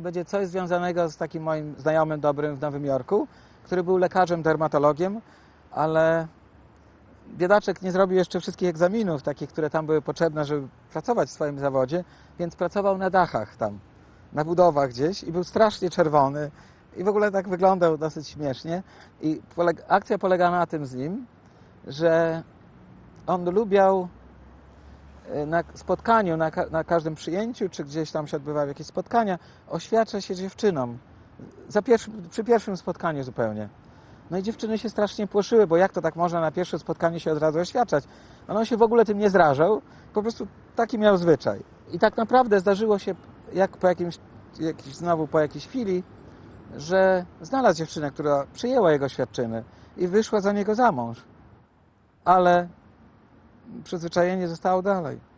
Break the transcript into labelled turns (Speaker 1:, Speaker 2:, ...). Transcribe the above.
Speaker 1: będzie coś związanego z takim moim znajomym dobrym w Nowym Jorku, który był lekarzem, dermatologiem, ale biedaczek nie zrobił jeszcze wszystkich egzaminów, takich, które tam były potrzebne, żeby pracować w swoim zawodzie, więc pracował na dachach tam, na budowach gdzieś i był strasznie czerwony i w ogóle tak wyglądał dosyć śmiesznie. I akcja polega na tym z nim, że on lubiał na spotkaniu, na, na każdym przyjęciu, czy gdzieś tam się odbywały jakieś spotkania, oświadcza się dziewczynom. Za pierwszym, przy pierwszym spotkaniu zupełnie. No i dziewczyny się strasznie płoszyły, bo jak to tak można na pierwsze spotkanie się od razu oświadczać? Ale on się w ogóle tym nie zrażał, po prostu taki miał zwyczaj. I tak naprawdę zdarzyło się, jak po jakimś, jakiś, znowu po jakiejś chwili, że znalazł dziewczynę, która przyjęła jego świadczyny i wyszła za niego za mąż. Ale przyzwyczajenie zostało dalej.